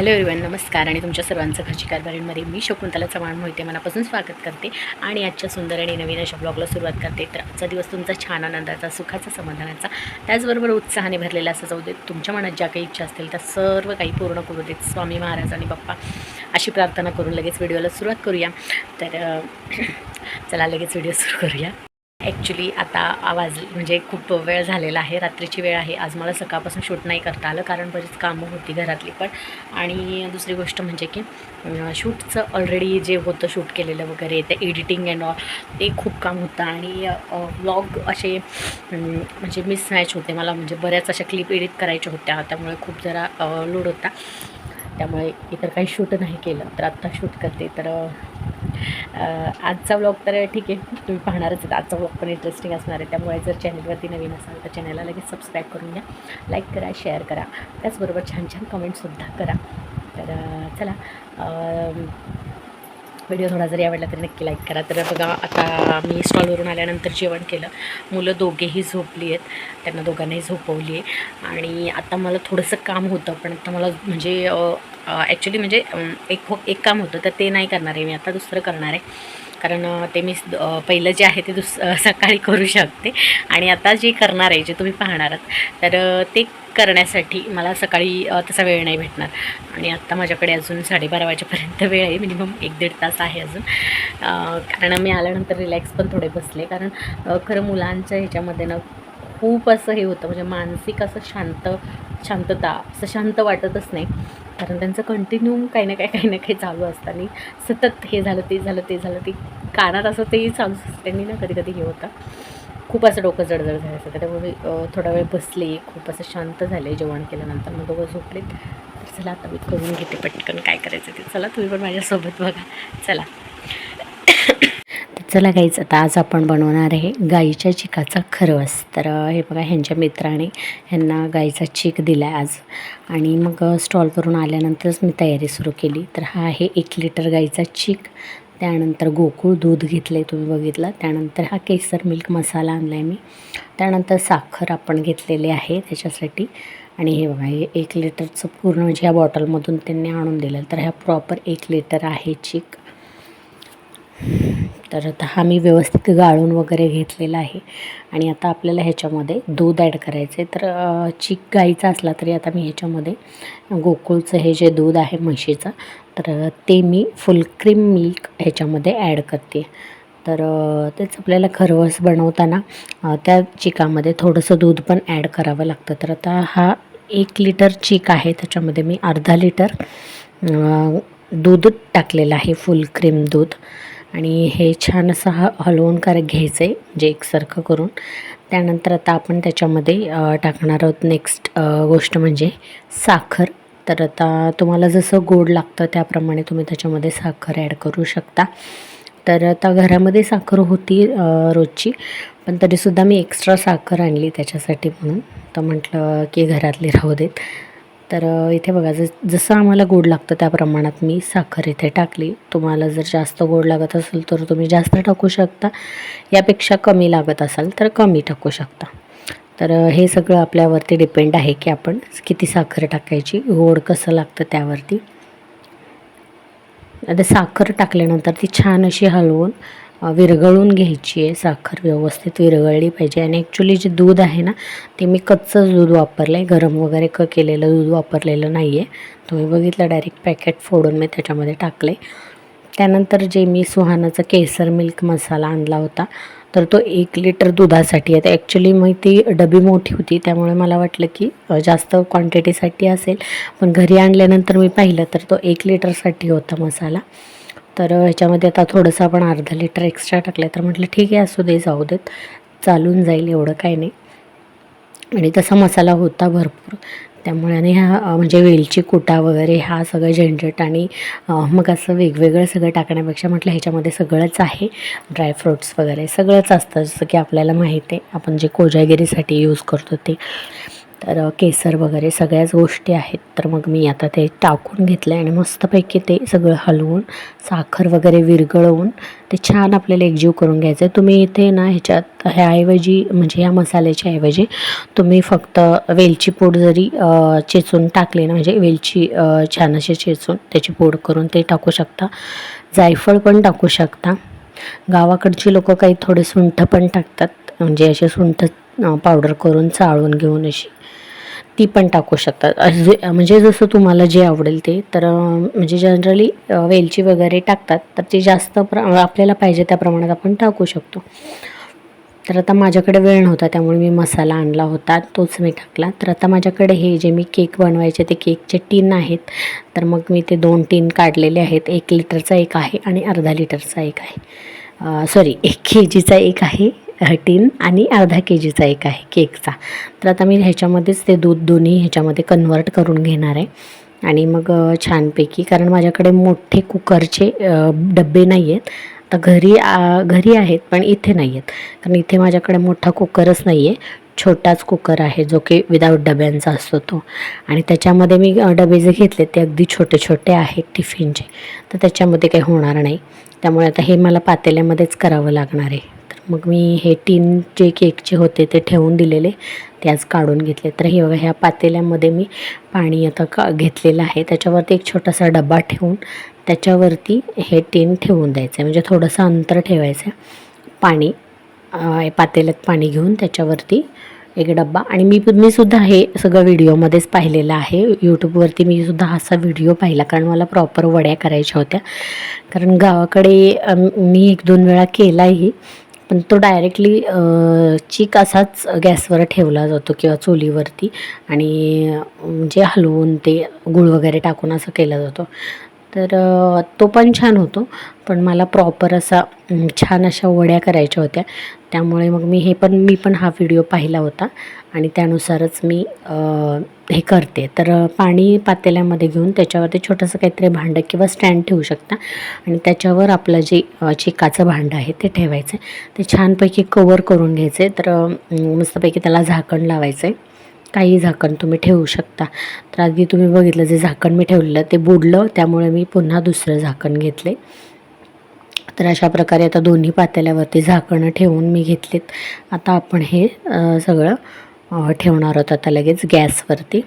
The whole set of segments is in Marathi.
हॅलो एव्हरीवन नमस्कार आणि तुमच्या सर्वांचं घरची कारभारीमध्ये मी शकुंतला चव्हाण मोहिते मनापासून स्वागत करते आणि आजच्या सुंदर आणि नवीन अशा ब्लॉगला सुरुवात करते. तर आजचा दिवस तुमचा छान आनंदाचा सुखाचा समाधानाचा त्याचबरोबर उत्साहाने भरलेला असं जाऊ देत तुमच्या मनात ज्या काही इच्छा असतील त्या सर्व काही पूर्ण करू देत स्वामी महाराज आणि बाप्पा अशी प्रार्थना करून लगेच व्हिडिओला सुरुवात करूया. तर चला लगेच व्हिडिओ सुरू करूया. ॲक्च्युली आता आवाज म्हणजे खूप वेळ झालेला आहे रात्रीची वेळ आहे. आज मला सकाळपासून शूट नाही करता आलं कारण बरीच कामं होती घरातली पण. आणि दुसरी गोष्ट म्हणजे की शूटचं ऑलरेडी जे होतं शूट केलेलं वगैरे ते एडिटिंग अँड ऑल ते खूप काम होतं. आणि व्लॉग असे म्हणजे मिसमॅच होते मला. म्हणजे बऱ्याच अशा क्लिप एडिट करायच्या होत्या. त्यामुळे खूप जरा लोड होता. त्यामुळे इतर काही शूट नाही केलं. तर आत्ता शूट करते. तर आजचा ब्लॉग तर ठीक आहे. तुम्ही पाहणारच आहेत. आजचा ब्लॉग पण इंटरेस्टिंग असणार आहे. त्यामुळे जर चॅनलवरती नवीन असाल तर चॅनलला लगेच सबस्क्राईब करून घ्या. लाईक करा शेअर करा. त्याचबरोबर छान छान कमेंटसुद्धा करा. तर चला व्हिडिओ थोडा जरी आवडला तरी नक्की लाईक करा. तर बघा आता मी स्टॉलवरून आल्यानंतर जेवण केलं. मुलं दोघेही झोपली आहेत. त्यांना दोघांनाही झोपवली आहे. आणि आता मला थोडंसं काम होतं पण आता मला म्हणजे ॲक्च्युली म्हणजे एक हो एक काम होतं तर ते नाही करणार आहे मी. आता दुसरं करणार आहे. कारण ते मी पहिलं जे आहे ते दुस सकाळी करू शकते. आणि आता जे करणार आहे जे तुम्ही पाहणार आहात तर ते करण्यासाठी मला सकाळी तसा वेळ नाही भेटणार. आणि आत्ता माझ्याकडे अजून साडेबारा वाजेपर्यंत वेळ आहे मिनिमम एक दीड तास आहे अजून. कारण मी आल्यानंतर रिलॅक्स पण थोडे बसले. कारण खरं मुलांच्या ह्याच्यामध्ये ना खूप असं हे होतं म्हणजे मानसिक असं शांत शांतता असं शांत वाटतच नाही. कारण त्यांचं कंटिन्यू काही ना काही काही ना काही चालू असतं. आणि सतत हे झालं ते झालं ते झालं ते कानात असं तेही चालूच असतं. त्यांनी ना कधी कधी हे होतं. खूप असं डोकं जडजड झालं असतं. त्यामुळे थोडा वेळ बसले खूप असं शांत झाले जेवण केल्यानंतर. मग दोघं झोपले तर चला आता मी करून घेते पटकन काय करायचं ते. चला तुम्ही पण माझ्यासोबत बघा. चला. चला गाईच आता आज आपण बनवणार आहे गाईच्या चिकाचा खरवस. तर हे बघा ह्यांच्या मित्राने ह्यांना गाईचा चीक दिला आहे आज. आणि मग स्टॉलवरून आल्यानंतरच मी तयारी सुरू केली. तर हा आहे एक लिटर गाईचा चीक. त्यानंतर गोकुळ दूध घेतलं आहे तुम्ही बघितलं. त्यानंतर हा केसर मिल्क मसाला आणला आहे मी. त्यानंतर साखर आपण घेतलेली आहे त्याच्यासाठी. आणि हे बघा हे एक लिटरचं पूर्ण म्हणजे ह्या बॉटलमधून त्यांनी आणून दिलं तर ह्या प्रॉपर एक लिटर आहे चीक. तर आता हा मी व्यवस्थित गाळून वगैरे घेतलेला आहे. आणि आता आपल्याला ह्याच्यामध्ये दूध ॲड करायचं आहे तर चीक गाईचा असला तरी आता मी ह्याच्यामध्ये गोकुळचं हे जे दूध आहे म्हशीचं तर ते मी फुल क्रीम मिल्क ह्याच्यामध्ये ॲड करते. तर तेच आपल्याला खरवस बनवताना त्या चिकामध्ये थोडंसं दूध पण ॲड करावं लागतं. तर आता हा एक लिटर चीक आहे. त्याच्यामध्ये मी अर्धा लिटर दूध टाकलेलं आहे फुल क्रीम दूध. आणि हे छान असं ह हलवून कर घ्यायचं आहे म्हणजे एकसारखं करून. त्यानंतर आता आपण त्याच्यामध्ये टाकणार आहोत नेक्स्ट गोष्ट म्हणजे साखर. तर आता तुम्हाला जसं गोड लागतं त्याप्रमाणे तुम्ही त्याच्यामध्ये साखर ॲड करू शकता. तर आता घरामध्ये साखर होती रोजची पण तरीसुद्धा मी एक्स्ट्रा साखर आणली त्याच्यासाठी म्हणून. तर म्हटलं की घरातली राहू देत. तर इथे बघा जसं आम्हाला गोड लागतं त्या प्रमाणात मी साखर इथे टाकली. तुम्हाला जर जास्त गोड लागत असेल तर तुम्ही जास्त टाकू शकता. यापेक्षा कमी लागत असाल तर कमी टाकू शकता. तर हे सगळं आपल्यावरती डिपेंड आहे की आपण किती साखर टाकायची गोड कसं लागतं त्यावरती. आता साखर टाकल्यानंतर ती छान अशी हलवून विरघळून घ्यायची आहे. साखर व्यवस्थित विरघळली पाहिजे. आणि ॲक्च्युली जे दूध आहे ना ते मी कच्चंच दूध वापरलं आहे गरम वगैरे क केलेलं दूध वापरलेलं नाही आहे तुम्ही बघितलं डायरेक्ट पॅकेट फोडून मी त्याच्यामध्ये टाकले त्यानंतर जे मी सुहानाचा केसर मिल्क मसाला आणला होता तर तो एक लिटर दुधासाठी आहे. तर ॲक्च्युली मग ती डबी मोठी होती त्यामुळे मला वाटलं की जास्त क्वांटिटीसाठी असेल. पण घरी आणल्यानंतर मी पाहिलं तर तो एक लिटरसाठी होता मसाला. तर ह्याच्यामध्ये आता थोडंसं आपण अर्धा लिटर एक्स्ट्रा टाकलं तर म्हटलं ठीक आहे असू दे जाऊ देत. चालून जाईल एवढं काही नाही. आणि तसा मसाला होता भरपूर. त्यामुळे आणि हा म्हणजे वेलची कुटा वगैरे हा सगळं झंझट आणि मग असं वेगवेगळं सगळं टाकण्यापेक्षा म्हटलं ह्याच्यामध्ये सगळंच आहे. ड्रायफ्रूट्स वगैरे सगळंच असतं जसं की आपल्याला माहिती आहे. आपण जे कोजागिरीसाठी यूज करतो ते. तर केसर वगैरे सगळ्याच गोष्टी आहेत. तर मग मी आता ते टाकून घेतलं आहे आणि मस्तपैकी ते सगळं हलवून साखर वगैरे विरघळवून ते छान आपल्याला एकजीव करून घ्यायचं आहे तुम्ही इथे ना ह्याच्यात ह्याऐवजी म्हणजे ह्या मसाल्याच्या ऐवजी तुम्ही फक्त वेलची पूड जरी चेचून टाकली ना म्हणजे वेलची छान अशी चेचून त्याची पूड करून ते टाकू शकता. जायफळ पण टाकू शकता. गावाकडची लोकं काही थोडे सुंठ पण टाकतात. म्हणजे असे सुंठ पावडर करून चाळून घेऊन अशी ती पण टाकू शकतात. म्हणजे जसं तुम्हाला जे आवडेल ते. तर म्हणजे जनरली वेलची वगैरे टाकतात. तर ते जास्त प्र आपल्याला पाहिजे त्या प्रमाणात आपण टाकू शकतो. तर आता माझ्याकडे वेळ नव्हता त्यामुळे मी मसाला आणला होता. तोच मी टाकला. तर आता माझ्याकडे हे जे मी केक बनवायचे ते केकचे टीन आहेत. तर मग मी ते दोन टीन काढलेले आहेत. एक लिटरचा एक आहे आणि अर्धा लिटरचा एक आहे. सॉरी एक के जीचा एक आहे. टीन आणि अर्धा के जीचा एक आहे केकचा. तर आता मी ह्याच्यामध्येच ते दूध दोन्ही ह्याच्यामध्ये कन्वर्ट करून घेणार आहे. आणि मग छानपैकी कारण माझ्याकडे मोठे कुकरचे डबे नाही आहेत आता घरी घरी आहेत पण इथे नाही आहेत कारण इथे माझ्याकडे मोठा कुकरच नाही आहे छोटाच कुकर आहे जो की विदाऊट डब्यांचा असतो तो. आणि त्याच्यामध्ये मी डबे जे घेतले ते अगदी छोटे छोटे आहेत टिफिनचे. तर त्याच्यामध्ये काही होणार नाही. त्यामुळे आता हे मला पातेल्यामध्येच करावं लागणार आहे. मग मी हे टीन जे केकचे होते ते ठेवून दिलेले ते आज काढून घेतले. तर हे बघा ह्या पातेल्यामध्ये मी पाणी आता का घेतलेलं आहे. त्याच्यावरती एक छोटासा डबा ठेवून त्याच्यावरती हे टीन ठेवून द्यायचं. आहे म्हणजे थोडंसं अंतर ठेवायचं. आहे पाणी पातेल्यात पाणी घेऊन त्याच्यावरती एक डब्बा. आणि मी मी सुद्धा हे सगळं व्हिडिओमध्येच पाहिलेलं आहे. यूट्यूबवरती मी सुद्धा असा व्हिडिओ पाहिला कारण मला प्रॉपर वड्या करायच्या होत्या. कारण गावाकडे मी एक दोन वेळा केलाही. पण तो डायरेक्टली चीक असाच गॅसवर ठेवला जातो किंवा चुलीवरती आणि म्हणजे हलवून ते गूळ वगैरे टाकून असं केला जातो. तर तो पण छान होतो. पण मला प्रॉपर असा छान अशा वड्या करायच्या होत्या. त्यामुळे मग मी हे पण मी पण हा व्हिडिओ पाहिला होता. आणि त्यानुसारच मी हे करते. तर पाणी पातेल्यामध्ये घेऊन त्याच्यावरती छोटंसं काहीतरी भांडं किंवा स्टँड ठेवू शकता. आणि त्याच्यावर आपलं जे चिकाचं भांडं आहे ते ठेवायचं. आहे ते छानपैकी कवर करून घ्यायचे. तर मस्तपैकी त्याला झाकण लावायचं आहे काही झाकण तुम्ही ठेवू शकता. तर आधी तुम्ही बघितलं जे झाकण मी ठेवलेलं ते बुडलं त्यामुळे मी पुन्हा दुसरं झाकण घेतले. तर अशा प्रकारे आता दोन्ही पातेल्यावरती झाकणं ठेवून मी घेतलेत. आता आपण हे सगळं ठेवणार आहोत आता लगेच गॅसवरती.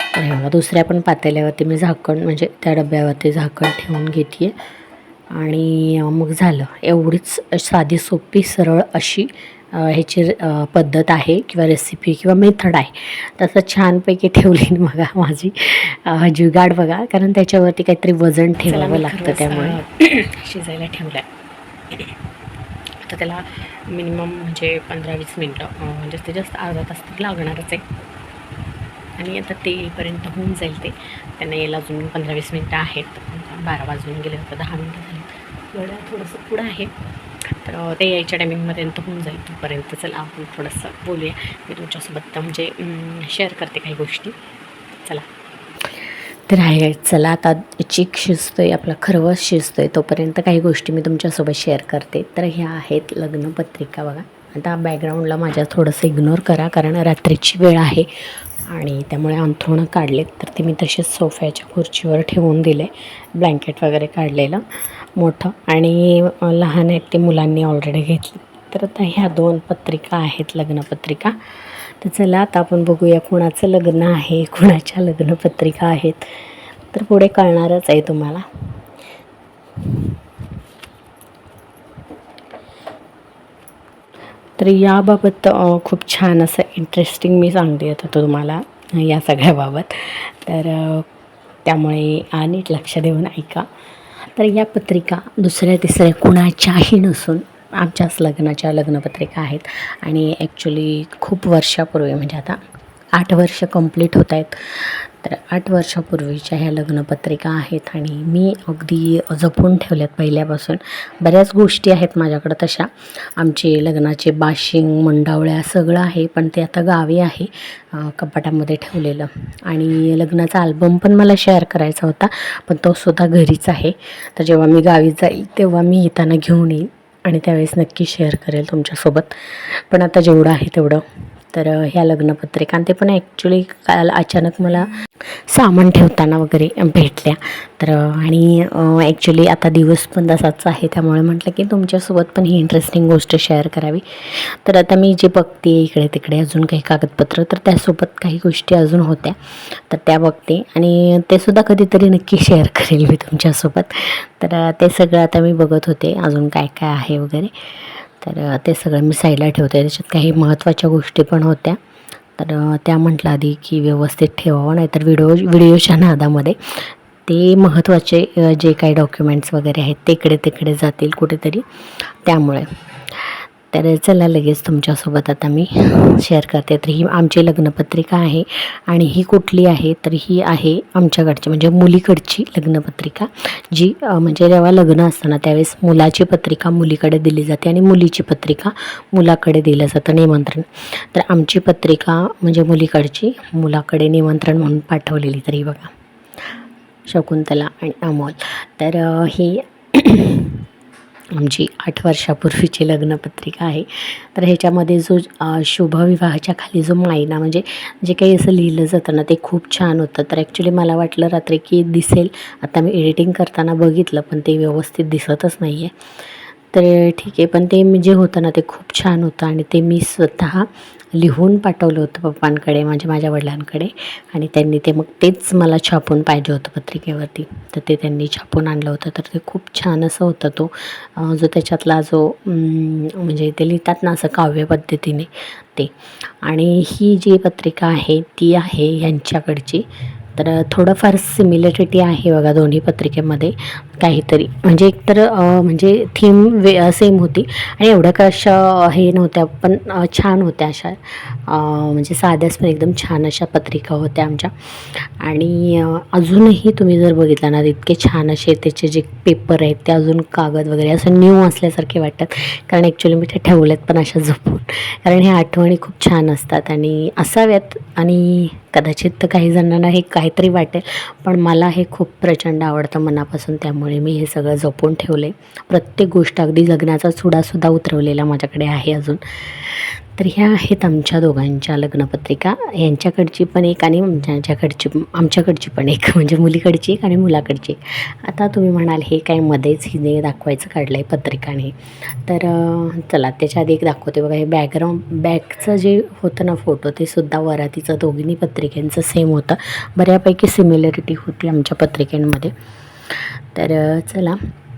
बघा दुसऱ्या पण पातेल्यावरती मी झाकण म्हणजे त्या डब्यावरती झाकण ठेवून घेते आणि मग झालं. एवढीच साधी सोपी सरळ अशी ह्याची पद्धत आहे किंवा रेसिपी किंवा मेथड आहे. तसं छानपैकी ठेवली बघा माझी. जुगाड बघा कारण त्याच्यावरती काहीतरी वजन ठेवावं लागतं त्यामुळे. शिजायला ठेवलं आता त्याला मिनिमम म्हणजे पंधरा वीस मिनटं जास्तीत जास्त अर्धा तास तर लागणारच आहे. आणि आता ते येईपर्यंत होऊन जाईल ते. त्यांना यायला अजून पंधरा वीस मिनटं आहेत. बारा वाजून गेले होते दहा मिनटं झाली. थोडंसं पुढं आहे. तर ते यायच्या टायमिंगमध्ये होऊन जाईल तोपर्यंत. चला आपण थोडंसं बोलूया. मी तुमच्यासोबत म्हणजे शेअर करते काही गोष्टी. चला. तर आहे चला आता चिक शिजतोय आपला खरवस शिजतोय तोपर्यंत काही गोष्टी मी तुमच्यासोबत शेअर करते. तर ह्या आहेत लग्नपत्रिका बघा. आता बॅकग्राऊंडला माझ्या थोडंसं इग्नोर करा कारण रात्रीची वेळ आहे. आणि त्यामुळे अंथरुणं काढलेत. तर ते मी तसेच सोफ्याच्या खुर्चीवर ठेवून दिले. ब्लँकेट वगैरे काढलेलं मोठं. आणि लहान आहेत ते मुलांनी ऑलरेडी घेतली. तर आता ह्या दोन पत्रिका आहेत लग्नपत्रिका तर चला आता आपण बघूया कुणाचं लग्न आहे कुणाच्या लग्नपत्रिका आहेत. तर पुढे कळणारच आहे तुम्हाला. तर याबाबत खूप छान असं इंटरेस्टिंग मी सांगते आता तुम्हाला या सगळ्याबाबत. तर त्यामुळे नीट लक्ष देऊन ऐका. तर या पत्रिका दुसऱ्या तिसऱ्या कुणाच्याही नसून आमच्याच लग्नाच्या लग्नपत्रिका आहेत. आणि ॲक्च्युली खूप वर्षापूर्वी म्हणजे आता आठ वर्ष कंप्लीट होत आहेत. तर आठ वर्षापूर्वीच्या ह्या लग्नपत्रिका आहेत आणि मी अगदी जपून ठेवल्यात पहिल्यापासून. बऱ्याच गोष्टी आहेत माझ्याकडं तशा. आमचे लग्नाचे बाशिंग मंडावळ्या सगळं आहे पण ते आता गावी आहे कपाटामध्ये ठेवलेलं. आणि लग्नाचा अल्बम पण मला शेअर करायचा होता पण तो सुद्धा घरीच आहे. तर जेव्हा मी गावी जाईल तेव्हा मी येताना घेऊन येईल आणि त्यावेळेस नक्की शेअर करेल तुमच्यासोबत. पण आता जेवढं आहे तेवढं. तर ह्या लग्नपत्रिका आणि ते पण ॲक्च्युली काल अचानक मला सामान ठेवताना वगैरे भेटल्या. तर आणि ॲक्च्युली आता दिवस पण तसाच आहे त्यामुळे म्हटलं की तुमच्यासोबत पण ही इंटरेस्टिंग गोष्ट शेअर करावी. तर आता मी जे बघते इकडे तिकडे अजून काही कागदपत्र तर त्यासोबत काही गोष्टी अजून होत्या. तर त्या बघते आणि ते सुद्धा कधीतरी नक्की शेअर करेल मी तुमच्यासोबत. तर ते सगळं आता मी बघत होते अजून काय काय आहे वगैरे. तर ते सगळं मी साईडला ठेवते. त्याच्यात काही महत्त्वाच्या गोष्टी पण होत्या. तर त्या म्हटलं आधी की व्यवस्थित ठेवावं नाहीतर व्हिडिओ व्हिडिओच्या नादामध्ये ते महत्त्वाचे जे काही डॉक्युमेंट्स वगैरे आहेत ते इकडे तिकडे जातील कुठेतरी त्यामुळे. तर चला लगेच तुमच्यासोबत आता मी शेअर करते. तर ही आमची लग्नपत्रिका आहे आणि ही कुठली आहे? तर ही आहे आमच्याकडची म्हणजे मुलीकडची लग्नपत्रिका जी म्हणजे जेव्हा लग्न असतं ना त्यावेळेस मुलाची पत्रिका मुलीकडे दिली जाते आणि मुलीची पत्रिका मुलाकडे दिलं जातं निमंत्रण. तर आमची पत्रिका म्हणजे मुलीकडची मुलाकडे निमंत्रण म्हणून पाठवलेली तरी बघा. शकुंतला आणि अमोल. तर ही आमची आठ वर्षापूर्वीची लग्नपत्रिका आहे. तर ह्याच्यामध्ये जो शुभविवाहाच्या खाली जो मायना म्हणजे जे काही असं लिहिलं जातं ना ते खूप छान होतं. तर ॲक्च्युली मला वाटलं रात्री की दिसेल. आता मी एडिटिंग करताना बघितलं पण ते व्यवस्थित दिसतच नाही आहे तर ठीक आहे पण ते जे होतं ना ते खूप छान होतं आणि ते मी स्वतः लिहून पाठवलं होतं पप्पांकडे म्हणजे माझ्या वडिलांकडे. आणि त्यांनी ते मग तेच मला छापून पाहिजे होतं पत्रिकेवरती. तर ते त्यांनी छापून आणलं होतं. तर ते खूप छान असं होतं तो जो त्याच्यातला जो म्हणजे ते लिहितात ना असं काव्य पद्धतीने ते. आणि ही जी पत्रिका आहे ती आहे यांच्याकडची. तर थोडंफार सिमिलरिटी आहे बघा दोन्ही पत्रिकेमध्ये काहीतरी. म्हणजे एकतर तर म्हणजे थीम वे सेम होती आणि एवढ्या का अशा हे नव्हत्या पण छान होत्या अशा म्हणजे साध्याच पण एकदम छान अशा पत्रिका होत्या आमच्या. आणि अजूनही तुम्ही जर बघितलं ना तर इतके छान असे त्याचे जे पेपर आहेत ते अजून कागद वगैरे असं न्यू असल्यासारखे वाटतात. कारण ॲक्च्युली मी ते ठेवलेत पण अशा जपून. कारण ह्या आठवणी खूप छान असतात आणि असाव्यात आणि कदाचित तर काही जणांना हे काही काहीतरी वाटेल. पण मला हे खूप प्रचंड आवडतं मनापासून त्यामुळे मी हे सगळं जपून ठेवले प्रत्येक गोष्ट अगदी जगण्याचा सुडासुद्धा उतरवलेला माझ्याकडे आहे अजून. तर ह्या आहेत आमच्या दोघांच्या लग्नपत्रिका. यांच्याकडची पण एक आणि आमच्याकडची आमच्याकडची पण एक. म्हणजे मुलीकडची एक आणि मुलाकडची एक. आता तुम्ही म्हणाल हे काय मध्येच हिने दाखवायचं काढलं आहे पत्रिकाने. तर चला त्याच्या आधी एक दाखवते बघा. हे बॅकग्राऊंड बॅकचं जे होतं ना फोटो ते सुद्धा वरातीचं दोघींनी पत्रिकांचं सेम होतं. बऱ्यापैकी सिमिलरिटी होती आमच्या पत्रिकांमध्ये. तर चला.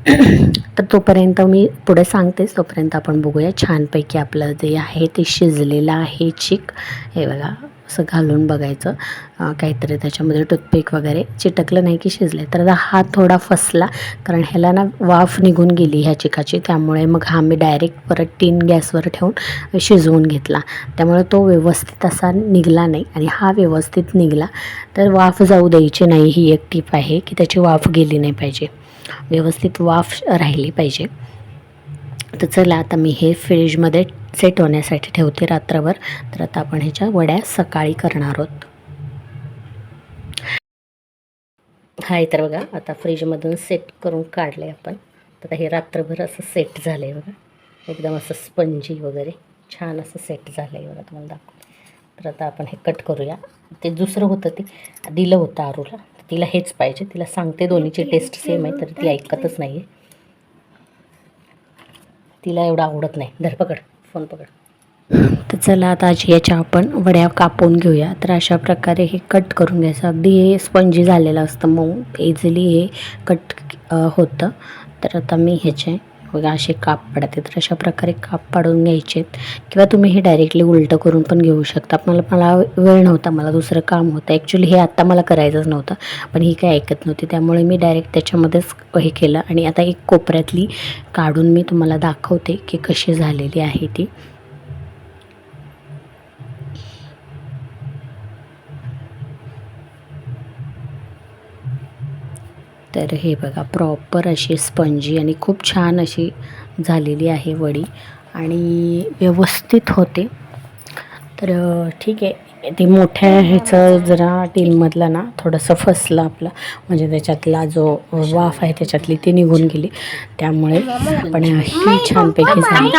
तर तोपर्यंत मी पुढे सांगतेच तोपर्यंत आपण बघूया. छानपैकी आपलं जे आहे ते शिजलेलं आहे चिक हे बघा असं घालून बघायचं. काहीतरी त्याच्यामध्ये टूथपिक वगैरे. चिटकलं नाही की शिजले. तर हा थोडा फसला कारण ह्याला ना वाफ निघून गेली ह्या चिकाची. त्यामुळे मग हा मी डायरेक्ट परत टीन गॅसवर ठेवून शिजवून घेतला. त्यामुळे तो व्यवस्थित असा निघला नाही आणि हा व्यवस्थित निघला. तर वाफ जाऊ द्यायची नाही. ही एक टीप आहे की त्याची वाफ गेली नाही पाहिजे. व्यवस्थित वाफ राहिली पाहिजे. तर चला आता मी हे फ्रीजमध्ये सेट होण्यासाठी ठेवते रात्रभर. तर आता आपण ह्याच्या वड्या सकाळी करणार आहोत. हाय तर बघा आता फ्रीजमधून सेट करून काढले आपण. तर हे रात्रभर असं सेट झालं आहे बघा. एकदम असं स्पंजी वगैरे. छान असं सेट झालं आहे बघा तुम्हाला दाखव तर आता आपण हे कट करूया. ते दुसरं होतं ते. दिलं होतं आरूला. तिला हेच पाहिजे. तिला सांगते दोन्हीची टेस्ट सेम आहे तर ती ऐकतच नाही आहे तिला एवढं आवडत नाही. धर पकड. फोन पकड. तर चला आता आज याच्या आपण वड्या कापून घेऊया. तर अशा प्रकारे हे कट करून घ्यायचं. अगदी हे स्पंजी झालेलं असतं मग इझिली हे कट होतं. तर आता मी ह्याचे बघा असे काप पडते तर अशा प्रकारे काप पाडून घ्यायचे किंवा तुम्ही हे डायरेक्टली उलटं करून पण घेऊ शकता. मला मला वेळ नव्हता मला दुसरं काम होतं. ॲक्च्युली हे आत्ता मला करायचंच नव्हतं. पण ही काय ऐकत नव्हती. त्यामुळे मी डायरेक्ट त्याच्यामध्येच हे केलं. आणि आता एक कोपऱ्यातली काढून मी तुम्हाला दाखवते की कशी झालेली आहे ती. तर हे बघा प्रॉपर अशी स्पंजी आणि खूप छान अशी झालेली आहे वडी आणि व्यवस्थित होते. तर ठीक आहे. ते मोठ्या ह्याचं जरा टीनमधलं ना थोडंसं फसलं आपलं. म्हणजे त्याच्यातला जो वाफ आहे त्याच्यातली ती निघून गेली. त्यामुळे पण ही छानपैकी झाली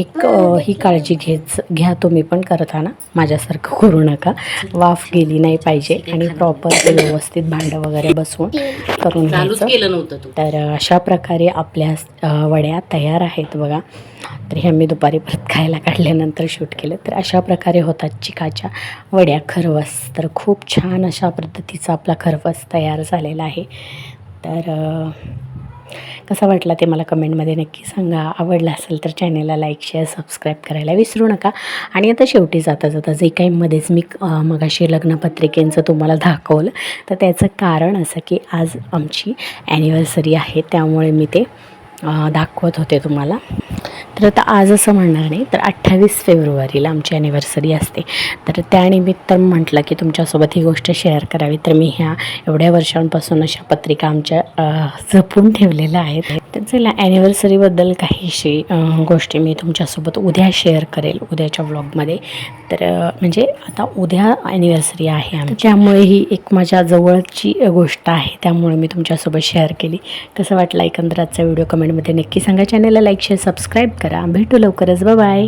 एक ही काळजी घेच घ्या तुम्ही पण करताना माझ्यासारखं करू नका. वाफ गेली नाही पाहिजे. आणि प्रॉपर व्यवस्थित भांडं वगैरे बसवून करून घ्यायचं. तर अशा प्रकारे आपल्या वड्या तयार आहेत बघा. तर ह्या मी दुपारी परत खायला काढल्यानंतर शूट केलं. तर अशा प्रकारे होतात चिकाच्या. वड्या खरवस. तर खूप छान अशा पद्धतीचा आपला खरवस तयार झालेला आहे. तर कसा वाटला ते मला कमेंटमध्ये नक्की सांगा. आवडला असेल तर चॅनेलला लाईक शेअर सबस्क्राईब करायला विसरू नका. आणि आता शेवटी जाता जाता जे काही मध्येच मी मगाशी लग्नपत्रिकेंचं तुम्हाला दाखवलं. तर त्याचं कारण असं की आज आमची ॲनिव्हर्सरी आहे. त्यामुळे मी ते दाखवत होते तुम्हाला. तर आता आज असं म्हणणार नाही तर अठ्ठावीस फेब्रुवारीला आमची ॲनिव्हर्सरी असते. तर त्यानिमित्त म्हटलं की तुमच्यासोबत ही गोष्ट शेअर करावी. तर मी ह्या एवढ्या वर्षांपासून अशा पत्रिका आमच्या जपून ठेवलेल्या आहेत. तर चला ॲनिव्हर्सरीबद्दल काहीशी गोष्टी मी तुमच्यासोबत उद्या शेअर करेल उद्याच्या व्लॉगमध्ये तर म्हणजे आता उद्या ॲनिव्हर्सरी आहे आमची. त्यामुळे ही एक माझ्या जवळची गोष्ट आहे त्यामुळे मी तुमच्यासोबत शेअर केली. कसं वाटलं एकंदर आजचा व्हिडिओ कमेंटमध्ये नक्की सांगा. चॅनलला लाईक शेअर सबस्क्राईब करा. भेटू लवकरच. बाय